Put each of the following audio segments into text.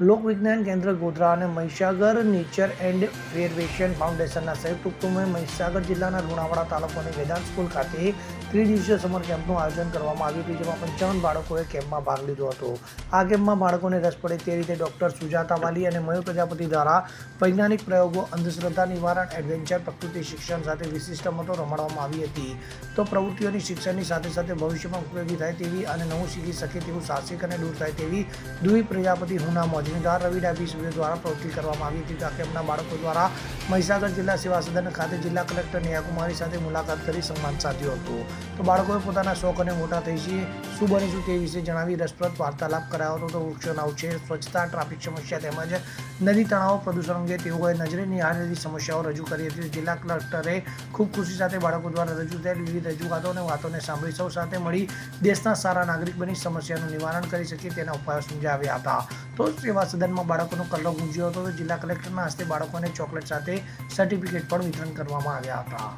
લોક વિજ્ઞાન કેન્દ્ર ગોધરા અને મહીસાગર નેચર એન્ડ ફેરવેશન ફાઉન્ડેશનના સંયુક્ત ઉપક્રમે મહીસાગર જિલ્લાના લુણાવાડા તાલુકાની વેદાંત સ્કૂલ ખાતે ત્રિદિવસીય સમર કેમ્પનું આયોજન કરવામાં આવ્યું હતું, જેમાં પંચાવન બાળકોએ કેમ્પમાં ભાગ લીધો હતો. આ કેમ્પમાં બાળકોને રસ પડે તે રીતે ડૉક્ટર સુજાતા વાલી અને મયુર પ્રજાપતિ દ્વારા વૈજ્ઞાનિક પ્રયોગો, અંધશ્રદ્ધા નિવારણ, એડવેન્ચર, પ્રકૃતિ શિક્ષણ સાથે વિશિષ્ટ મતો રમાડવામાં આવી હતી. તો પ્રવૃત્તિઓની શિક્ષણની સાથે સાથે ભવિષ્યમાં ઉપયોગી થાય તેવી અને નવું શીખી શકે તેવું સાહસિક અને દૂર થાય તેવી ધ્રુવી પ્રજાપતિ હુના મોજનીદાર રવિ ડાભી દ્વારા પ્રવૃત્તિ કરવામાં આવી હતી. તાકેમના બાળકો દ્વારા મહીસાગર જિલ્લા સેવા સદન ખાતે જિલ્લા કલેક્ટર નેહાકુમારી સાથે મુલાકાત કરી સન્માન સાધ્યું હતું. તો બાળકોએ પોતાના શોખ અને મોટા થઈ છે. શું બનીશું તે વિશે જણાવી રસપ્રદ વાર્તાલાપ કરાયો હતો. તો વૃક્ષોના ઉછેર, સ્વચ્છતા, ટ્રાફિક સમસ્યા તેમજ નદી તણાવ પ્રદૂષણ અંગે તેઓએ નજરે નિહાળેલી સમસ્યાઓ રજૂ કરી હતી. જિલ્લા કલેક્ટરે ખૂબ ખુશી સાથે બાળકો દ્વારા રજૂ થયેલ વિવિધ રજૂઆતો અને વાતોને સાંભળી સૌ સાથે મળી દેશના સારા નાગરિક બની સમસ્યાનું નિવારણ કરી શકીએ તેના ઉપાયો સમજાવ્યા હતા. તો સદનમાં બાળકોનો કલ્લો ગુંજ્યો હતો તો જિલ્લા કલેક્ટરના હસ્તે બાળકોને ચોકલેટ સાથે સર્ટિફિકેટ પણ વિતરણ કરવામાં આવ્યા હતા.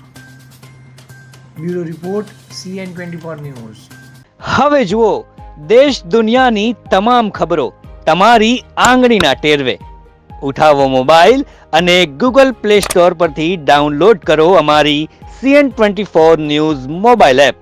Bureau report, CN twenty four news. હવે જુઓ, દેશ દુનિયાની તમામ ખબરો તમારી આંગળીના ટેરવે. ઉઠાવો મોબાઈલ અને ગૂગલ પ્લે સ્ટોર પરથી ડાઉનલોડ કરો અમારી CN twenty four news mobile app.